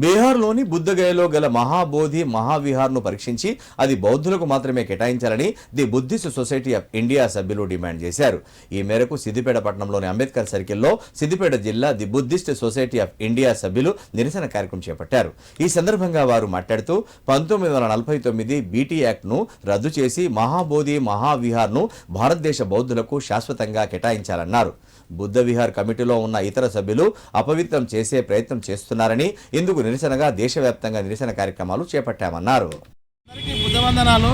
బీహార్లోని బుద్ధగయలో గల మహాబోధి మహావిహార్ను పరీక్షించి అది బౌద్ధులకు మాత్రమే కేటాయించాలని the Buddhist society of India సభ్యులు డిమాండ్ చేశారు. ఈ మేరకు సిద్దిపేట పట్టణంలోని అంబేద్కర్ సర్కిల్లో సిద్దిపేట జిల్లా the Buddhist society of India సభ్యులు నిరసన కార్యక్రమం చేపట్టారు. ఈ సందర్భంగా వారు మాట్లాడుతూ పంతొమ్మిది వందల నలభై తొమ్మిది బీటీ యాక్ట్ను రద్దు చేసి మహాబోధి మహావిహార్ను భారతదేశ బౌద్ధులకు శాశ్వతంగా కేటాయించాలన్నారు. బుద్ధ విహార్ కమిటీలో ఉన్న ఇతర సభ్యులు అపవిత్రం చేసే ప్రయత్నం చేస్తున్నారని ఇందుకు నిరసనగా దేశవ్యాప్తంగా నిరసన కార్యక్రమాలు చేపట్టామన్నారు. అందరికీ బుద్ధ వందనాలు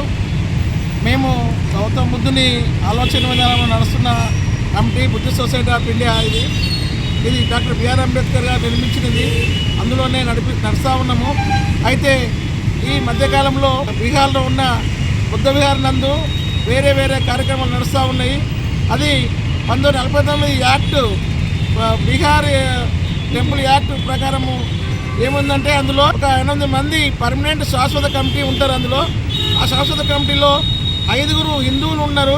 మేము గౌతమ బుద్ధుని ఆలోచన విధానంలో నడుస్తున్న committee Buddha society of India ఇది. ఇది డాక్టర్ బిఆర్ అంబేద్కర్ గారు నిర్మించినది. అందులోనే నడిపి నడుస్తూ ఉన్నాము. అయితే ఈ మధ్యకాలంలో బీహార్లో ఉన్న బుద్ధ విహార్ నందు వేరే వేరే కార్యక్రమాలు నడుస్తూ ఉన్నాయి. అది పంతొమ్మిది నలభై తొమ్మిది యాక్ట్ బీహార్ టెంపుల్ యాక్ట్ ప్రకారము ఏముందంటే అందులో ఒక ఎనిమిది మంది పర్మనెంట్ శాశ్వత కమిటీ ఉంటారు అందులో. ఆ శాశ్వత కమిటీలో ఐదుగురు హిందువులు ఉన్నారు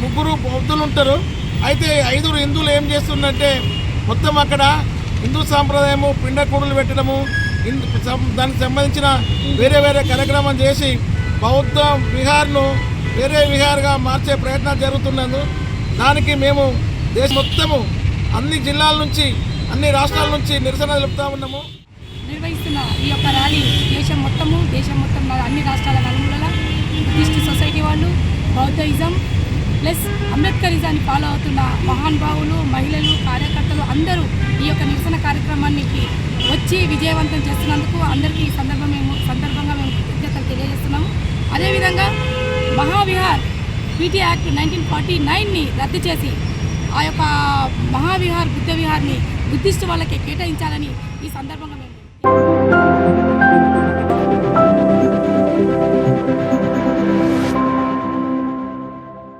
ముగ్గురు బౌద్ధులు ఉంటారు. అయితే ఐదుగురు హిందువులు ఏం చేస్తుందంటే మొత్తం అక్కడ హిందూ సాంప్రదాయము పిండకూడలు పెట్టడము సం- దానికి సంబంధించిన వేరే వేరే కార్యక్రమం చేసి బౌద్ధ విహార్ను వేరే విహార్గా మార్చే ప్రయత్నాలు జరుగుతున్నందు. దానికి మేము దేశం మొత్తము అన్ని జిల్లాల నుంచి అన్ని రాష్ట్రాల నుంచి నిరసన తెలుపుతా ఉన్నాము. నిర్వహిస్తున్న ఈ యొక్క ర్యాలీ దేశం మొత్తము దేశం మొత్తం అన్ని రాష్ట్రాల నలుమూలల బుద్ధిస్ట్ సొసైటీ వాళ్ళు బౌద్ధయిజం ప్లస్ అంబేద్కరిజాన్ని ఫాలో అవుతున్న మహానుభావులు మహిళలు కార్యకర్తలు అందరూ ఈ యొక్క నిరసన కార్యక్రమానికి వచ్చి విజయవంతం చేస్తున్నందుకు అందరికీ ఈ సందర్భం మేము సందర్భంగా మేము కృతజ్ఞతలు తెలియజేస్తున్నాము. అదేవిధంగా Mahavihar PT act nineteen forty నైన్ని రద్దు చేసి ఆ యొక్క మహావిహార్ బుద్ధ విహార్ని బుద్ధిస్ట్ వాళ్ళకి కేటాయించాలని ఈ సందర్భంగా మేము Thank you.